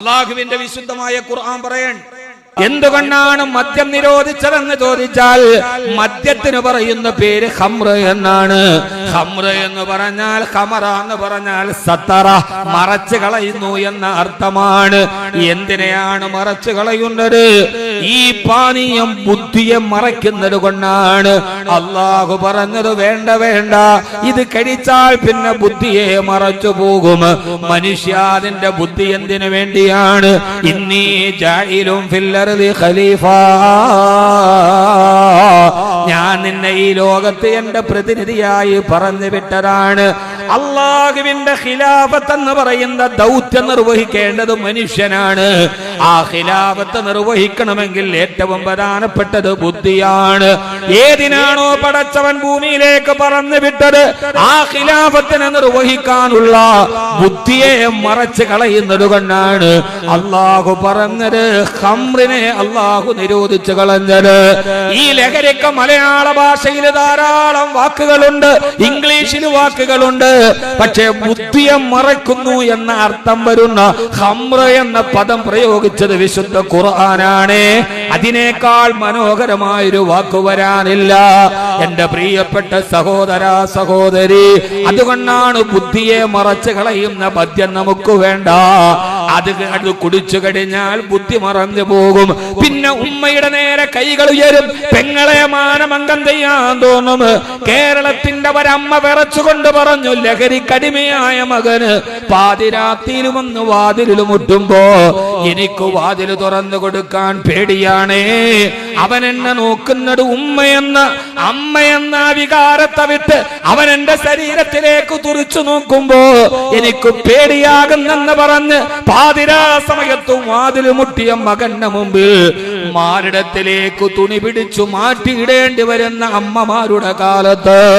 അള്ളാഹുവിന്റെ വിശുദ്ധമായ ഖുർആൻ പറയൺ എന്തുകൊണ്ടാണ് മദ്യം നിരോധിച്ചതെന്ന് ചോദിച്ചാൽ മദ്യത്തിന് പറയുന്ന പേര് ഹമ്ര എന്നാണ്. ഹമ്ര എന്ന് പറഞ്ഞാൽ ഹമറ എന്ന് പറഞ്ഞാൽ സത്തറ മറച്ചു കളയുന്നു എന്ന അർത്ഥമാണ്. എന്തിനെയാണ് മറച്ചു കളയുന്നത്? ഈ പാനീയം ബുദ്ധിയെ മറയ്ക്കുന്നത് കൊണ്ടാണ്. അള്ളാഹു പറഞ്ഞത് വേണ്ട വേണ്ട. ഇത് കഴിച്ചാൽ പിന്നെ ബുദ്ധിയെ മറച്ചു പോകും. മനുഷ്യ അതിന്റെ ബുദ്ധി എന്തിനു വേണ്ടിയാണ്? ഇന്നീ ജായിലും ഫില്ലറുതി ഖലീഫ. ഞാൻ നിന്നെ ഈ ലോകത്ത് എന്റെ പ്രതിനിധിയായി പറഞ്ഞു വിട്ടതാണ്. അള്ളാഹുവിന്റെ ഖിലാഫത്ത് എന്ന് പറയുന്ന ദൗത്യം നിർവഹിക്കേണ്ടത് മനുഷ്യനാണ്. ആ ഖിലാഫത്ത് നിർവഹിക്കണമെങ്കിൽ ഏറ്റവും പ്രധാനപ്പെട്ടത് ബുദ്ധിയാണ്. ഏതിനാണോ പടച്ചവൻ ഭൂമിയിലേക്ക് പറഞ്ഞു വിട്ടത്? ആ ഖിലാഫത്തിനെ നിർവഹിക്കാനുള്ള ബുദ്ധിയെ മറച്ചു കളയുന്നത് കൊണ്ടാണ്. അള്ളാഹു പറഞ്ഞത് ഹംറിനെ അള്ളാഹു നിരോധിച്ചു കളഞ്ഞത്. ഈ ലഹരിക്ക് മലയാള ഭാഷയിൽ ധാരാളം വാക്കുകളുണ്ട് ഇംഗ്ലീഷിൽ വാക്കുകളുണ്ട്. പക്ഷേ ബുദ്ധിയെ മറക്കുന്നു എന്ന അർത്ഥം വരുന്ന ഹംറ എന്ന പദം പ്രയോഗിച്ചത് വിശുദ്ധ ഖുർആനാണ്. അതിനേക്കാൾ മനോഹരമായൊരു വാക്ക് വരാനില്ല. എന്റെ പ്രിയപ്പെട്ട സഹോദര സഹോദരി അതുകൊണ്ടാണ് ബുദ്ധിയെ മറച്ചു കളയുന്ന പദ്യം നമുക്ക് വേണ്ട. അത് അത് കുടിച്ചു കഴിഞ്ഞാൽ ബുദ്ധി മറന്നു പോകും. പിന്നെ ഉമ്മയുടെ നേരെ കൈകൾ ഉയരും. പെങ്ങളെ മാനമംഗം ചെയ്യാൻ തോന്നും. കേരളത്തിന്റെ ഒരമ്മ വിറച്ചുകൊണ്ട് പറഞ്ഞു ലഹരി കടിമയായ മകന് പാതിരാത്തിയിലും ഒന്ന് വാതിലിൽ മുട്ടുമ്പോ എനിക്ക് വാതിൽ തുറന്നു കൊടുക്കാൻ പേടിയാണേ. അവൻ എന്നെ നോക്കുന്നത് ഉമ്മയെന്ന അമ്മയെന്ന വികാരത്തെ വിട്ട് അവൻ എന്റെ ശരീരത്തിലേക്ക് തുറിച്ചു നോക്കുമ്പോ എനിക്ക് പേടിയാകുന്നെന്ന് പറഞ്ഞ് പാതിരാ സമയത്തും വാതിൽ മുട്ടിയ മകന്റെ മുമ്പിൽ മാരിടത്തിലേക്ക് തുണി പിടിച്ചു മാറ്റിയിടേണ്ടി വരുന്ന അമ്മമാരുടെ കാലത്ത്